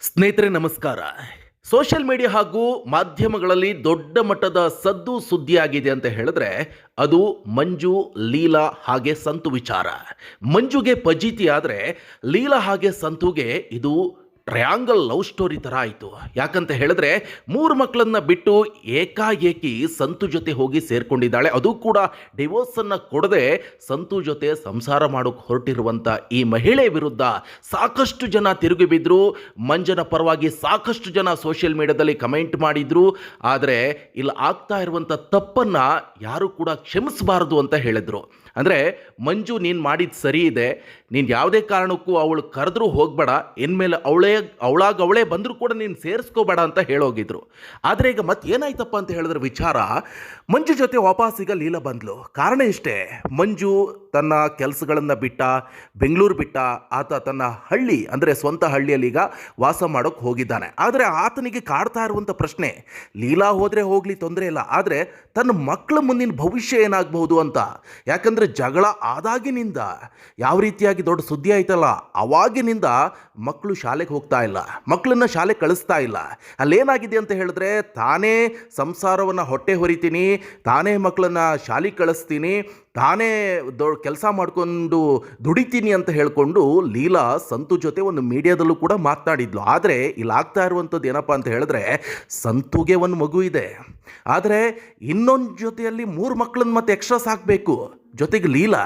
ಸ್ನೇಹಿತರೆ, ನಮಸ್ಕಾರ. Social media ಹಾಗೂ ಮಾಧ್ಯಮಗಳಲ್ಲಿ ದೊಡ್ಡ ಮಟ್ಟದ ಸದ್ದು ಸುದ್ದಿಯಾಗಿದೆ ಅಂತ ಹೇಳಿದ್ರೆ ಅದು ಮಂಜು, ಲೀಲಾ ಹಾಗೆ ಸಂತು ವಿಚಾರ. ಮಂಜುಗೆ ಪಜೀತಿ ಆದರೆ ಲೀಲಾ ಹಾಗೆ ಸಂತುಗೆ ಇದು ಟ್ರಯಾಂಗಲ್ ಲವ್ ಸ್ಟೋರಿ ಥರ ಆಯಿತು. ಯಾಕಂತ ಹೇಳಿದ್ರೆ ಮೂರು ಮಕ್ಕಳನ್ನ ಬಿಟ್ಟು ಏಕಾಏಕಿ ಸಂತು ಜೊತೆ ಹೋಗಿ ಸೇರ್ಕೊಂಡಿದ್ದಾಳೆ. ಅದು ಕೂಡ ಡಿವೋರ್ಸನ್ನು ಕೊಡದೆ ಸಂತು ಜೊತೆ ಸಂಸಾರ ಮಾಡೋಕೆ ಹೊರಟಿರುವಂಥ ಈ ಮಹಿಳೆ ವಿರುದ್ಧ ಸಾಕಷ್ಟು ಜನ ತಿರುಗಿ ಬಿದ್ದರು ಮಂಜನ ಪರವಾಗಿ ಸಾಕಷ್ಟು ಜನ ಸೋಷಿಯಲ್ ಮೀಡಿಯಾದಲ್ಲಿ ಕಮೆಂಟ್ ಮಾಡಿದರು. ಆದರೆ ಇಲ್ಲಿ ಆಗ್ತಾ ಇರುವಂಥ ತಪ್ಪನ್ನು ಯಾರೂ ಕೂಡ ಕ್ಷಮಿಸಬಾರದು ಅಂತ ಹೇಳಿದ್ರು. ಅಂದರೆ ಮಂಜು ನೀನು ಮಾಡಿದ್ದು ಸರಿ ಇದೆ. ನೀನು ಯಾವುದೇ ಕಾರಣಕ್ಕೂ ಅವಳು ಕರೆದ್ರೂ ಹೋಗಬೇಡ. ಇನ್ಮೇಲೆ ಅವಳೇ ಅವಳಾಗ ಅವಳೇ ಬಂದರೂ ಕೂಡ ನೀನು ಸೇರಿಸ್ಕೋಬೇಡ ಅಂತ ಹೇಳೋಗಿದ್ರು. ಆದರೆ ಈಗ ಮತ್ತೆ ಏನಾಯ್ತಪ್ಪ ಅಂತ ಹೇಳಿದ್ರೆ ವಿಚಾರ, ಮಂಜು ಜೊತೆ ವಾಪಸ್ ಈಗ ಲೀಲಾ ಬಂದ್ಲು. ಕಾರಣ ಇಷ್ಟೇ, ಮಂಜು ತನ್ನ ಕೆಲಸಗಳನ್ನು ಬಿಟ್ಟ, ಬೆಂಗಳೂರು ಬಿಟ್ಟ ಆತ ತನ್ನ ಹಳ್ಳಿ, ಅಂದರೆ ಸ್ವಂತ ಹಳ್ಳಿಯಲ್ಲಿ ಈಗ ವಾಸ ಮಾಡೋಕ್ಕೆ ಹೋಗಿದ್ದಾನೆ. ಆದರೆ ಆತನಿಗೆ ಕಾಡ್ತಾ ಇರುವಂಥ ಪ್ರಶ್ನೆ, ಲೀಲಾ ಹೋದರೆ ಹೋಗಲಿ, ತೊಂದರೆ ಇಲ್ಲ, ಆದರೆ ತನ್ನ ಮಕ್ಕಳ ಮುಂದಿನ ಭವಿಷ್ಯ ಏನಾಗಬಹುದು ಅಂತ. ಯಾಕಂದರೆ ಜಗಳ ಆದಾಗಿನಿಂದ ಯಾವ ರೀತಿಯಾಗಿ ದೊಡ್ಡ ಸುದ್ದಿ ಆಯ್ತಲ್ಲ, ಅವಾಗಿನಿಂದ ಮಕ್ಕಳು ಶಾಲೆಗೆ ಹೋಗ್ತಾ ಇಲ್ಲ ಮಕ್ಕಳನ್ನ ಶಾಲೆ ಕಳಿಸ್ತಾ ಇಲ್ಲ. ಅಲ್ಲೇನಾಗಿದೆ ಅಂತ ಹೇಳಿದ್ರೆ, ತಾನೇ ಸಂಸಾರವನ್ನು ಹೊಟ್ಟೆ ಹೊರಿತೀನಿ, ತಾನೇ ಮಕ್ಕಳನ್ನ ಶಾಲೆಗೆ ಕಳಿಸ್ತೀನಿ ತಾನೇ ದೊಡ್ಡ ಕೆಲಸ ಮಾಡಿಕೊಂಡು ದುಡಿತೀನಿ ಅಂತ ಹೇಳಿಕೊಂಡು ಲೀಲಾ ಸಂತು ಜೊತೆ ಒಂದು ಮೀಡಿಯಾದಲ್ಲೂ ಕೂಡ ಮಾತನಾಡಿದ್ಲು. ಆದರೆ ಇಲ್ಲಿ ಆಗ್ತಾ ಇರುವಂಥದ್ದು ಏನಪ್ಪ ಅಂತ ಹೇಳಿದ್ರೆ ಸಂತುಗೆ ಒಂದು ಮಗು ಇದೆ. ಆದರೆ ಇನ್ನೊಂದು ಜೊತೆಯಲ್ಲಿ ಮೂರು ಮಕ್ಕಳನ್ನ ಮತ್ತೆ ಎಕ್ಸ್ಟ್ರಾ ಸಾಕಬೇಕು. ಜೊತೆಗೆ ಲೀಲಾ,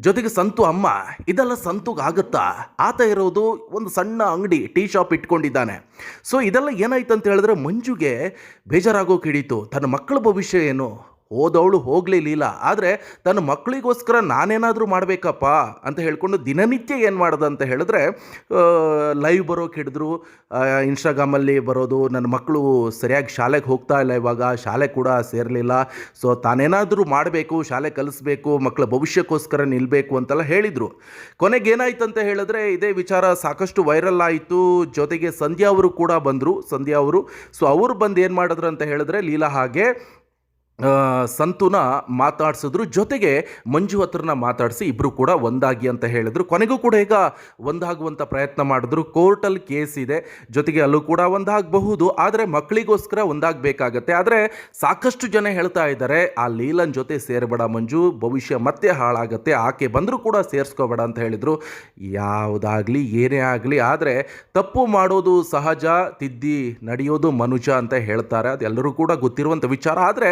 ಜೊತೆಗೆ ಸಂತು ಅಮ್ಮ, ಇದೆಲ್ಲ ಸಂತುಗೆ ಆಗುತ್ತಾ? ಆತ ಇರೋದು ಒಂದು ಸಣ್ಣ ಅಂಗಡಿ, ಟೀ ಶಾಪ್ ಇಟ್ಕೊಂಡಿದ್ದಾನೆ. ಸೊ ಇದೆಲ್ಲ ಏನಾಯ್ತು ಅಂತ ಹೇಳಿದ್ರೆ ಮಂಜುಗೆ ಬೇಜಾರಾಗೋಕೆ ಹಿಡೀತು. ತನ್ನ ಮಕ್ಕಳ ಭವಿಷ್ಯ ಏನು? ಹೋದವಳು ಲೀಲಾ. ಆದರೆ ತನ್ನ ಮಕ್ಕಳಿಗೋಸ್ಕರ ನಾನೇನಾದರೂ ಮಾಡಬೇಕಪ್ಪ ಅಂತ ಹೇಳಿಕೊಂಡು ದಿನನಿತ್ಯ ಏನು ಮಾಡೋದು ಅಂತ ಹೇಳಿದ್ರೆ ಲೈವ್ ಬರೋಕೆ ಹಿಡಿದ್ರು. ಇನ್ಸ್ಟಾಗ್ರಾಮಲ್ಲಿ ಬರೋದು, ನನ್ನ ಮಕ್ಕಳು ಸರಿಯಾಗಿ ಶಾಲೆಗೆ ಹೋಗ್ತಾ ಇಲ್ಲ ಇವಾಗ, ಶಾಲೆ ಕೂಡ ಸೇರಲಿಲ್ಲ. ಸೊ ತಾನೇನಾದರೂ ಮಾಡಬೇಕು, ಶಾಲೆ ಕಲಿಸ್ಬೇಕು ಮಕ್ಕಳ ಭವಿಷ್ಯಕ್ಕೋಸ್ಕರ ನಿಲ್ಲಬೇಕು ಅಂತೆಲ್ಲ ಹೇಳಿದರು. ಕೊನೆಗೆ ಏನಾಯ್ತು ಅಂತ ಹೇಳಿದ್ರೆ, ಇದೇ ವಿಚಾರ ಸಾಕಷ್ಟು ವೈರಲ್ ಆಯಿತು. ಜೊತೆಗೆ ಸಂಧ್ಯಾ ಅವರು ಕೂಡ ಬಂದರು, ಸಂಧ್ಯಾ ಅವರು. ಸೊ ಅವರು ಬಂದು ಏನು ಮಾಡಿದ್ರು ಅಂತ ಹೇಳಿದ್ರೆ, ಲೀಲಾ ಹಾಗೆ ಸಂತುನ ಮಾತಾಡಿಸಿದ್ರು. ಜೊತೆಗೆ ಮಂಜು ಹತ್ರನ ಮಾತಾಡಿಸಿ ಇಬ್ಬರು ಕೂಡ ಒಂದಾಗಿ ಅಂತ ಹೇಳಿದ್ರು. ಕೊನೆಗೂ ಕೂಡ ಈಗ ಒಂದಾಗುವಂಥ ಪ್ರಯತ್ನ ಮಾಡಿದ್ರು. ಕೋರ್ಟಲ್ಲಿ ಕೇಸ್ ಇದೆ. ಜೊತೆಗೆ ಅಲ್ಲೂ ಕೂಡ ಒಂದಾಗಬಹುದು. ಆದರೆ ಮಕ್ಕಳಿಗೋಸ್ಕರ ಒಂದಾಗಬೇಕಾಗತ್ತೆ. ಆದರೆ ಸಾಕಷ್ಟು ಜನ ಹೇಳ್ತಾ ಇದ್ದಾರೆ, ಆ ಲೀಲನ್ ಜೊತೆ ಸೇರಬೇಡ ಮಂಜು. ಭವಿಷ್ಯ ಮತ್ತೆ ಹಾಳಾಗತ್ತೆ. ಆಕೆ ಬಂದರೂ ಕೂಡ ಸೇರಿಸ್ಕೋಬೇಡ ಅಂತ ಹೇಳಿದರು. ಯಾವುದಾಗಲಿ, ಏನೇ ಆಗಲಿ, ಆದರೆ ತಪ್ಪು ಮಾಡೋದು ಸಹಜ, ತಿದ್ದಿ ನಡೆಯೋದು ಮನುಜ ಅಂತ ಹೇಳ್ತಾರೆ. ಅದೆಲ್ಲರೂ ಕೂಡ ಗೊತ್ತಿರುವಂಥ ವಿಚಾರ. ಆದರೆ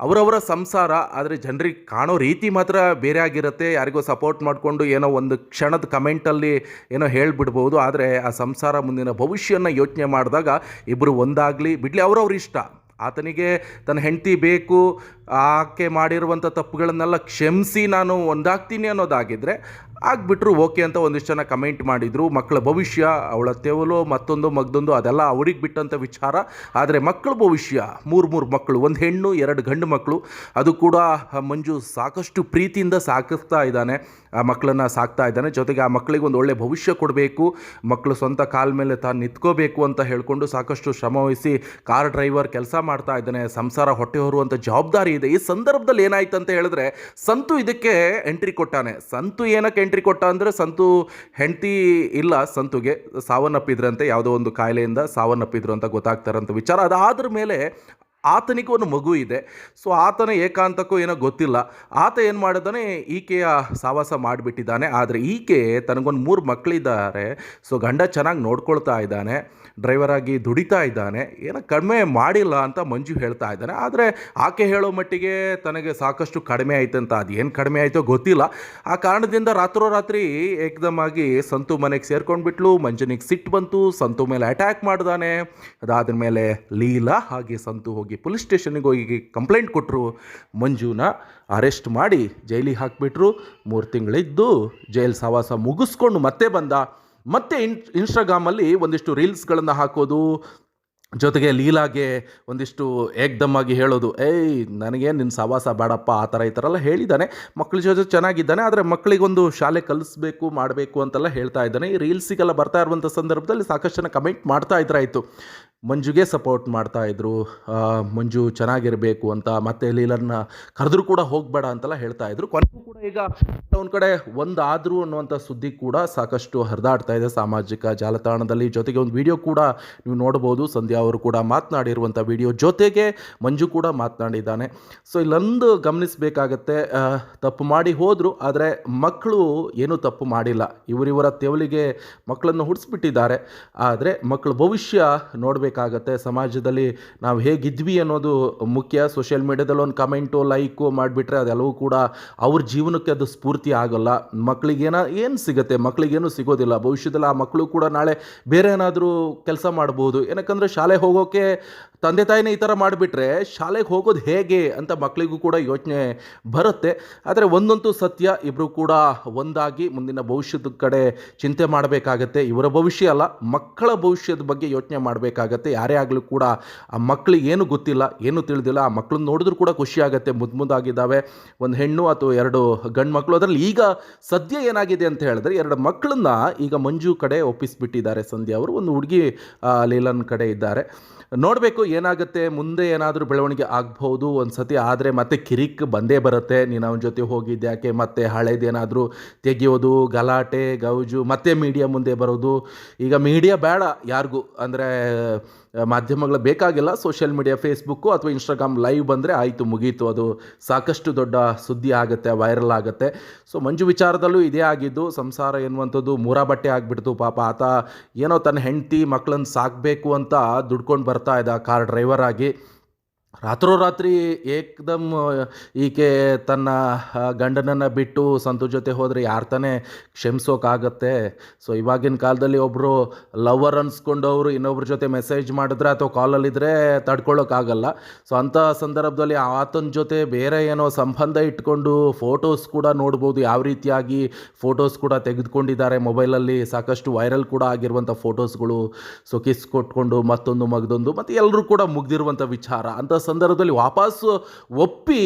ಅವರವರ ಸಂಸಾರ, ಆದರೆ ಜನರಿಗೆ ಕಾಣೋ ರೀತಿ ಮಾತ್ರ ಬೇರೆ ಆಗಿರುತ್ತೆ. ಯಾರಿಗೋ ಸಪೋರ್ಟ್ ಮಾಡಿಕೊಂಡು ಏನೋ ಒಂದು ಕ್ಷಣದ ಕಮೆಂಟಲ್ಲಿ ಏನೋ ಹೇಳಿಬಿಡ್ಬೋದು. ಆದರೆ ಆ ಸಂಸಾರ ಮುಂದಿನ ಭವಿಷ್ಯನ ಯೋಚನೆ ಮಾಡಿದಾಗ ಇಬ್ಬರು ಒಂದಾಗಲಿ. ಬಿಡಲಿ ಅವರವ್ರ ಇಷ್ಟ. ಆತನಿಗೆ ತನ್ನ ಹೆಂಡತಿ ಬೇಕು. ಆಕೆ ಮಾಡಿರುವಂಥ ತಪ್ಪುಗಳನ್ನೆಲ್ಲ ಕ್ಷಮಿಸಿ ನಾನು ಒಂದಾಗ್ತೀನಿ ಅನ್ನೋದಾಗಿದ್ದರೆ ಆಗಿಬಿಟ್ರು ಓಕೆ ಅಂತ ಒಂದಿಷ್ಟು ಜನ ಕಮೆಂಟ್ ಮಾಡಿದರು. ಮಕ್ಕಳ ಭವಿಷ್ಯ, ಅವಳ ತೆವಲು, ಮತ್ತೊಂದು, ಮಗ್ದೊಂದು, ಅದೆಲ್ಲ ಅವ್ರಿಗೆ ಬಿಟ್ಟಂಥ ವಿಚಾರ. ಆದರೆ ಮಕ್ಕಳ ಭವಿಷ್ಯ, ಮೂರು ಮೂರು ಮಕ್ಕಳು, ಒಂದು ಹೆಣ್ಣು, ಎರಡು ಗಂಡು ಮಕ್ಕಳು, ಅದು ಕೂಡ ಮಂಜು ಸಾಕಷ್ಟು ಪ್ರೀತಿಯಿಂದ ಸಾಕಿಸ್ತಾ ಇದ್ದಾನೆ. ಆ ಮಕ್ಕಳನ್ನು ಸಾಕ್ತಾ ಇದ್ದಾನೆ. ಜೊತೆಗೆ ಆ ಮಕ್ಕಳಿಗೆ ಒಂದು ಒಳ್ಳೆ ಭವಿಷ್ಯ ಕೊಡಬೇಕು. ಮಕ್ಕಳು ಸ್ವಂತ ಕಾಲ ಮೇಲೆ ತಾನು ನಿಂತ್ಕೋಬೇಕು ಅಂತ ಹೇಳಿಕೊಂಡು ಸಾಕಷ್ಟು ಶ್ರಮವಹಿಸಿ, ಕಾರ್ ಡ್ರೈವರ್ ಕೆಲಸ ಮಾಡ್ತಾ ಇದ್ದಾನೆ. ಸಂಸಾರ ಹೊಟ್ಟೆ ಹೊರುವಂಥ ಜವಾಬ್ದಾರಿ ಇದೆ. ಈ ಸಂದರ್ಭದಲ್ಲಿ ಏನಾಯ್ತು ಅಂತ ಹೇಳಿದ್ರೆ, ಸಂತು ಇದಕ್ಕೆ ಎಂಟ್ರಿ ಕೊಟ್ಟಾನೆ. ಸಂತು ಏನಕ್ಕೆ ಎಂಟ್ರಿ ಕೊಟ್ಟ ಅಂದರೆ, ಸಂತು ಹೆಂಡತಿ ಇಲ್ಲ ಸಂತುಗೆ, ಸಾವನ್ನಪ್ಪಿದ್ರಂತೆ, ಯಾವುದೋ ಒಂದು ಕಾಯಿಲೆಯಿಂದ ಸಾವನ್ನಪ್ಪಿದ್ರು ಅಂತ ಗೊತ್ತಾಗ್ತಾರಂತ ವಿಚಾರ. ಅದಾದ್ರ ಮೇಲೆ ಆತನಿಗೆ ಒಂದು ಮಗು ಇದೆ. ಸೊ ಆತನ ಏಕಾಂತಕ್ಕೂ ಏನೋ ಗೊತ್ತಿಲ್ಲ. ಆತ ಏನು ಮಾಡಿದಾನೆ ಈಕೆಯ ಸಾವಾಸ ಮಾಡಿಬಿಟ್ಟಿದ್ದಾನೆ. ಆದರೆ ಈಕೆ ತನಗೊಂದು ಮೂರು ಮಕ್ಕಳಿದ್ದಾರೆ ಸೊ ಗಂಡ ಚೆನ್ನಾಗಿ ನೋಡ್ಕೊಳ್ತಾ ಇದ್ದಾನೆ. ಡ್ರೈವರ್ ಆಗಿ ದುಡಿತಾ ಇದ್ದಾನೆ. ಏನೋ ಕಡಿಮೆ ಮಾಡಿಲ್ಲ ಅಂತ ಮಂಜು ಹೇಳ್ತಾ ಇದ್ದಾನೆ. ಆದರೆ ಆಕೆ ಹೇಳೋ ಮಟ್ಟಿಗೆ ತನಗೆ ಸಾಕಷ್ಟು ಕಡಿಮೆ ಆಯ್ತು ಅಂತ. ಏನು ಕಡಿಮೆ ಆಯಿತೋ ಗೊತ್ತಿಲ್ಲ. ಆ ಕಾರಣದಿಂದ ರಾತ್ರೋರಾತ್ರಿ ಆಗಿ ಸಂತು ಮನೆಗೆ ಸೇರ್ಕೊಂಡ್ಬಿಟ್ಲು. ಮಂಜನಿಗೆ ಸಿಟ್ಟು ಬಂತು. ಸಂತು ಮೇಲೆ ಅಟ್ಯಾಕ್ ಮಾಡ್ದಾನೆ. ಅದಾದ ಮೇಲೆ ಲೀಲಾ ಹಾಗೆ ಸಂತು ಹೋಗಿ ಪೊಲೀಸ್ ಸ್ಟೇಷನ್ಗೆ ಹೋಗಿ ಕಂಪ್ಲೇಂಟ್ ಕೊಟ್ಟರು ಮಂಜುನ ಅರೆಸ್ಟ್ ಮಾಡಿ ಜೈಲಿಗೆ ಹಾಕಿಬಿಟ್ರು. ಮೂರು ತಿಂಗಳಿದ್ದು ಜೈಲ್ ಸವಾಸ ಮುಗಿಸ್ಕೊಂಡು ಮತ್ತೆ ಬಂದ. ಮತ್ತೆ ಇನ್ ಇನ್ಸ್ಟಾಗ್ರಾಮಲ್ಲಿ ಒಂದಿಷ್ಟು ರೀಲ್ಸ್ಗಳನ್ನು ಹಾಕೋದು, ಜೊತೆಗೆ ಲೀಲಾಗೆ ಒಂದಿಷ್ಟು ಏಕ್ದಮ್ಮಾಗಿ ಹೇಳೋದು, ಏಯ್, ನನಗೆ ನಿನ್ನ ಸವಾಸ ಬೇಡಪ್ಪ, ಆ ಥರ ಈ ಥರ ಎಲ್ಲ ಹೇಳಿದ್ದಾನೆ. ಮಕ್ಕಳ ಜೊತೆ ಚೆನ್ನಾಗಿದ್ದಾನೆ, ಆದರೆ ಮಕ್ಕಳಿಗೊಂದು ಶಾಲೆ ಕಲಿಸ್ಬೇಕು, ಮಾಡಬೇಕು ಅಂತೆಲ್ಲ ಹೇಳ್ತಾ ಇದ್ದಾನೆ. ಈ ರೀಲ್ಸಿಗೆಲ್ಲ ಬರ್ತಾ ಇರುವಂಥ ಸಂದರ್ಭದಲ್ಲಿ ಸಾಕಷ್ಟು ಜನ ಕಮೆಂಟ್ ಮಾಡ್ತಾ ಇದ್ರಾಯ್ತು. ಮಂಜುಗೆ ಸಪೋರ್ಟ್ ಮಾಡ್ತಾ ಇದ್ರು. ಮಂಜು ಚೆನ್ನಾಗಿರಬೇಕು ಅಂತ ಮತ್ತೆ ಲೀಲನ್ನ ಕರೆದ್ರು ಕೂಡ ಹೋಗಬೇಡ ಅಂತೆಲ್ಲ ಹೇಳ್ತಾ ಇದ್ರು. ಕೊನೆಗೂ ಕೂಡ ಈಗ ಒಂದು ಕಡೆ ಒಂದಾದ್ರು ಅನ್ನುವಂಥ ಸುದ್ದಿ ಕೂಡ ಸಾಕಷ್ಟು ಹರಿದಾಡ್ತಾ ಇದೆ ಸಾಮಾಜಿಕ ಜಾಲತಾಣದಲ್ಲಿ. ಜೊತೆಗೆ ಒಂದು ವಿಡಿಯೋ ಕೂಡ ನೀವು ನೋಡ್ಬೋದು. ಸಂಧ್ಯಾ ಅವರು ಕೂಡ ಮಾತನಾಡಿರುವಂಥ ವಿಡಿಯೋ ಜೊತೆಗೆ ಮಂಜು ಕೂಡ ಮಾತನಾಡಿದ್ದಾನೆ. ಸೊ ಇಲ್ಲೊಂದು ಗಮನಿಸಬೇಕಾಗತ್ತೆ. ತಪ್ಪು ಮಾಡಿ ಹೋದರು, ಆದರೆ ಮಕ್ಕಳು ಏನೂ ತಪ್ಪು ಮಾಡಿಲ್ಲ. ಇವರಿವರ ತೆವಲಿಗೆ ಮಕ್ಕಳನ್ನು ಹುಟ್ಟಿಸ್ಬಿಟ್ಟಿದ್ದಾರೆ ಆದರೆ ಮಕ್ಕಳ ಭವಿಷ್ಯ ನೋಡಬೇಕಾಗತ್ತೆ. ಸಮಾಜದಲ್ಲಿ ನಾವು ಹೇಗಿದ್ವಿ ಅನ್ನೋದು ಮುಖ್ಯ. ಸೋಷಿಯಲ್ ಮೀಡ್ಯಾದಲ್ಲಿ ಒಂದು ಕಮೆಂಟು ಲೈಕು ಮಾಡಿಬಿಟ್ರೆ ಅದೆಲ್ಲವೂ ಕೂಡ ಅವ್ರ ಜೀವನಕ್ಕೆ ಅದು ಸ್ಫೂರ್ತಿ ಆಗೋಲ್ಲ. ಮಕ್ಕಳಿಗೇನ ಏನು ಸಿಗುತ್ತೆ? ಮಕ್ಕಳಿಗೇನು ಸಿಗೋದಿಲ್ಲ. ಭವಿಷ್ಯದಲ್ಲಿ ಆ ಮಕ್ಕಳು ಕೂಡ ನಾಳೆ ಬೇರೆ ಏನಾದರೂ ಕೆಲಸ ಮಾಡ್ಬೋದು. ಏನಕ್ಕಂದರೆ ಶಾಲೆ ಹೋಗೋಕ್ಕೆ ತಂದೆ ತಾಯಿನೇ ಈ ಥರ ಮಾಡಿಬಿಟ್ರೆ ಶಾಲೆಗೆ ಹೋಗೋದು ಹೇಗೆ ಅಂತ ಮಕ್ಕಳಿಗೂ ಕೂಡ ಯೋಚನೆ ಬರುತ್ತೆ. ಆದರೆ ಒಂದಂತೂ ಸತ್ಯ ಇಬ್ಬರು ಕೂಡ ಒಂದಾಗಿ ಮುಂದಿನ ಭವಿಷ್ಯದ ಕಡೆ ಚಿಂತೆ ಮಾಡಬೇಕಾಗತ್ತೆ. ಇವರ ಭವಿಷ್ಯ ಅಲ್ಲ, ಮಕ್ಕಳ ಭವಿಷ್ಯದ ಬಗ್ಗೆ ಯೋಚನೆ ಮಾಡಬೇಕಾಗತ್ತೆ. ಯಾರೇ ಆಗಲೂ ಕೂಡ ಆ ಮಕ್ಕಳಿಗೆ ಏನು ಗೊತ್ತಿಲ್ಲ, ಏನು ತಿಳಿದಿಲ್ಲ, ಆ ಮಕ್ಕಳನ್ನ ನೋಡಿದ್ರು ಕೂಡ ಖುಷಿ ಆಗುತ್ತೆ. ಮುದ್ದು ಮುದ್ದಾಗಿದ್ದಾವೆ ಒಂದು ಹೆಣ್ಣು ಅಥವಾ ಎರಡು ಗಂಡು ಮಕ್ಕಳು ಅದರಲ್ಲಿ ಈಗ ಸದ್ಯ ಏನಾಗಿದೆ ಅಂತ ಹೇಳಿದ್ರೆ, ಎರಡು ಮಕ್ಕಳನ್ನ ಈಗ ಮಂಜು ಕಡೆ ಒಪ್ಪಿಸಿಬಿಟ್ಟಿದ್ದಾರೆ. ಸಂಧ್ಯಾ ಅವರು ಒಂದು ಹುಡುಗಿ ಲೀಲನ್ ಕಡೆ ಇದ್ದಾರೆ. ನೋಡಬೇಕು ಏನಾಗುತ್ತೆ? ಮುಂದೆ ಏನಾದರೂ ಬೆಳವಣಿಗೆ ಆಗ್ಬೋದು ಒಂದು ಸತಿ ಆದರೆ ಮತ್ತೆ ಕಿರಿಕ್ ಬಂದೇ ಬರುತ್ತೆ. ನೀನು ಅವನ ಜೊತೆ ಹೋಗಿದ್ಯಾಕೆ ಮತ್ತೆ ಹಳೇದೇನಾದರೂ ತೆಗೆಯೋದು, ಗಲಾಟೆ, ಗೌಜು, ಮತ್ತೆ ಮೀಡಿಯಾ ಮುಂದೆ ಬರೋದು. ಈಗ ಮೀಡಿಯಾ ಬೇಡ ಯಾರಿಗೂ. ಅಂದರೆ ಮಾಧ್ಯಮಗಳು ಬೇಕಾಗಿಲ್ಲ. ಸೋಷಿಯಲ್ ಮೀಡಿಯಾ ಫೇಸ್ಬುಕ್ಕು ಅಥವಾ ಇನ್ಸ್ಟಾಗ್ರಾಮ್ ಲೈವ್ ಬಂದರೆ ಆಯಿತು, ಮುಗೀತು. ಅದು ಸಾಕಷ್ಟು ದೊಡ್ಡ ಸುದ್ದಿ ಆಗುತ್ತೆ ವೈರಲ್ ಆಗುತ್ತೆ. ಸೊ ಮಂಜು ವಿಚಾರದಲ್ಲೂ ಇದೇ ಆಗಿದ್ದು, ಸಂಸಾರ ಎನ್ನುವಂಥದ್ದು ಮೂರ ಬಟ್ಟೆ ಆಗಿಬಿಡ್ತು. ಪಾಪ ಆತ ಏನೋ ತನ್ನ ಹೆಂಡತಿ ಮಕ್ಕಳನ್ನು ಸಾಕಬೇಕು ಅಂತ ದುಡ್ಕೊಂಡು ಬರ್ತಾ ಇದ್ದ ಕಾರ್ ಡ್ರೈವರ್ ಆಗಿ. ರಾತ್ರೋರಾತ್ರಿ ಏಕ್ದಮ್ ಈಕೆ ತನ್ನ ಗಂಡನನ್ನು ಬಿಟ್ಟು ಸಂತು ಜೊತೆ ಹೋದರೆ ಯಾರು ತಾನೇ ಕ್ಷಮಿಸೋಕ್ಕಾಗತ್ತೆ ಸೊ ಇವಾಗಿನ ಕಾಲದಲ್ಲಿ ಒಬ್ಬರು ಲವರ್ ಅನ್ಸ್ಕೊಂಡವರು ಇನ್ನೊಬ್ರ ಜೊತೆ ಮೆಸೇಜ್ ಮಾಡಿದ್ರೆ ಅಥವಾ ಕಾಲಲ್ಲಿದ್ದರೆ ತಡ್ಕೊಳ್ಳೋಕ್ಕಾಗಲ್ಲ ಸೊ ಅಂಥ ಸಂದರ್ಭದಲ್ಲಿ ಆತನ ಜೊತೆ ಬೇರೆ ಏನೋ ಸಂಬಂಧ ಇಟ್ಕೊಂಡು ಫೋಟೋಸ್ ಕೂಡ ನೋಡ್ಬೋದು. ಯಾವ ರೀತಿಯಾಗಿ ಫೋಟೋಸ್ ಕೂಡ ತೆಗೆದುಕೊಂಡಿದ್ದಾರೆ ಮೊಬೈಲಲ್ಲಿ ಸಾಕಷ್ಟು ವೈರಲ್ ಕೂಡ ಆಗಿರುವಂಥ ಫೋಟೋಸ್ಗಳು ಸೊ ಕಿಸ್ ಕೊಟ್ಕೊಂಡು ಮತ್ತೊಂದು ಮಗದೊಂದು, ಮತ್ತು ಎಲ್ಲರೂ ಕೂಡ ಮುಗ್ದಿರುವಂಥ ವಿಚಾರ. ಅಂಥ ಸಂದರ್ಭದಲ್ಲಿ ವಾಪಸ್ಸು ಒಪ್ಪಿ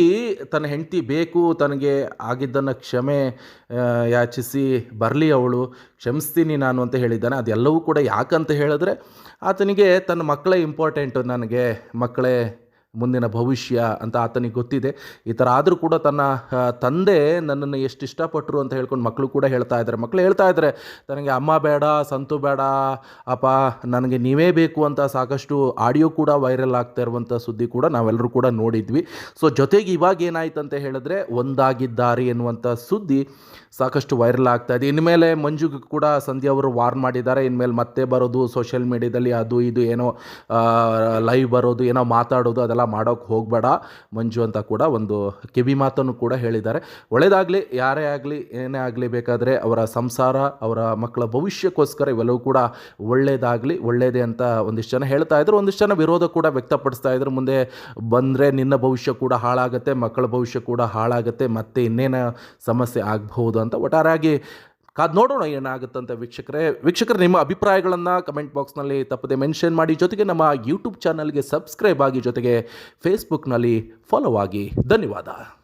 ತನ್ನ ಹೆಂಡತಿ ಬೇಕು, ತನಗೆ ಆಗಿದ್ದನ್ನು ಕ್ಷಮೆ ಯಾಚಿಸಿ ಬರಲಿ ಅವಳು, ಕ್ಷಮಿಸ್ತೀನಿ ನಾನು ಅಂತ ಹೇಳಿದ್ದಾನೆ. ಅದೆಲ್ಲವೂ ಕೂಡ ಯಾಕಂತ ಹೇಳಿದ್ರೆ, ಆತನಿಗೆ ತನ್ನ ಮಕ್ಕಳೇ ಇಂಪಾರ್ಟೆಂಟು ನನಗೆ ಮಕ್ಕಳೇ ಮುಂದಿನ ಭವಿಷ್ಯ ಅಂತ ಆತನಿಗೆ ಗೊತ್ತಿದೆ. ಈ ಥರ ಆದರೂ ಕೂಡ ತನ್ನ ತಂದೆ ನನ್ನನ್ನು ಎಷ್ಟು ಇಷ್ಟಪಟ್ಟರು ಅಂತ ಹೇಳ್ಕೊಂಡು ಮಕ್ಕಳು ಕೂಡ ಹೇಳ್ತಾ ಇದ್ದಾರೆ. ಮಕ್ಕಳು ಹೇಳ್ತಾ ಇದ್ದಾರೆ ನನಗೆ ಅಮ್ಮ ಬೇಡ, ಸಂತು ಬೇಡ, ಅಪ್ಪ, ನನಗೆ ನೀವೇ ಬೇಕು ಅಂತ ಸಾಕಷ್ಟು ಆಡಿಯೋ ಕೂಡ ವೈರಲ್ ಆಗ್ತಾ ಇರುವಂಥ ಸುದ್ದಿ ಕೂಡ ನಾವೆಲ್ಲರೂ ಕೂಡ ನೋಡಿದ್ವಿ. ಸೊ, ಜೊತೆಗೆ ಇವಾಗ ಏನಾಯ್ತು ಅಂತ ಹೇಳಿದ್ರೆ ಒಂದಾಗಿದ್ದಾರೆ ಎನ್ನುವಂಥ ಸುದ್ದಿ ಸಾಕಷ್ಟು ವೈರಲ್ ಆಗ್ತಾ ಇದೆ. ಇನ್ಮೇಲೆ ಮಂಜುಗೆ ಕೂಡ ಸಂಧ್ಯಾ ಅವರು ವಾರ್ನ್ ಮಾಡಿದ್ದಾರೆ. ಇನ್ಮೇಲೆ ಮತ್ತೆ ಬರೋದು ಸೋಷಿಯಲ್ ಮೀಡಿಯಾದಲ್ಲಿ ಅದು ಇದು ಏನೋ ಲೈವ್ ಬರೋದು, ಏನೋ ಮಾತಾಡೋದು ಅದೆಲ್ಲ ಮಾಡೋಕ್ಕೆ ಹೋಗಬೇಡ ಮಂಜು ಅಂತ ಕೂಡ ಒಂದು ಕಿವಿ ಮಾತನ್ನು ಕೂಡ ಹೇಳಿದ್ದಾರೆ. ಒಳ್ಳೆಯದಾಗಲಿ ಯಾರೇ ಆಗಲಿ, ಏನೇ ಆಗಲಿ ಬೇಕಾದರೆ ಅವರ ಸಂಸಾರ, ಅವರ ಮಕ್ಕಳ ಭವಿಷ್ಯಕ್ಕೋಸ್ಕರ ಇವೆಲ್ಲವೂ ಕೂಡ ಒಳ್ಳೆಯದಾಗಲಿ ಒಳ್ಳೆಯದೇ ಅಂತ ಒಂದಿಷ್ಟು ಜನ ಹೇಳ್ತಾ ಇದ್ರು. ಒಂದಿಷ್ಟು ಜನ ವಿರೋಧ ಕೂಡ ವ್ಯಕ್ತಪಡಿಸ್ತಾ ಇದ್ರು. ಮುಂದೆ ಬಂದರೆ ನಿನ್ನ ಭವಿಷ್ಯ ಕೂಡ ಹಾಳಾಗುತ್ತೆ, ಮಕ್ಕಳ ಭವಿಷ್ಯ ಕೂಡ ಹಾಳಾಗುತ್ತೆ, ಮತ್ತೆ ಇನ್ನೇನು ಸಮಸ್ಯೆ ಆಗಬಹುದು ಅಂತ. ಒಟ್ಟಾರೆಯಾಗಿ ಕಾದ್ ನೋಡೋಣ ಏನಾಗುತ್ತಂತೆ ವೀಕ್ಷಕರೇ. ವೀಕ್ಷಕರು, ನಿಮ್ಮ ಅಭಿಪ್ರಾಯಗಳನ್ನು ಕಮೆಂಟ್ ಬಾಕ್ಸ್ನಲ್ಲಿ ತಪ್ಪದೆ ಮೆನ್ಷನ್ ಮಾಡಿ. ಜೊತೆಗೆ ನಮ್ಮ ಯೂಟ್ಯೂಬ್ ಚಾನಲ್ಗೆ ಸಬ್ಸ್ಕ್ರೈಬ್ ಆಗಿ ಜೊತೆಗೆ ಫೇಸ್ಬುಕ್ನಲ್ಲಿ ಫಾಲೋ ಆಗಿ. ಧನ್ಯವಾದ.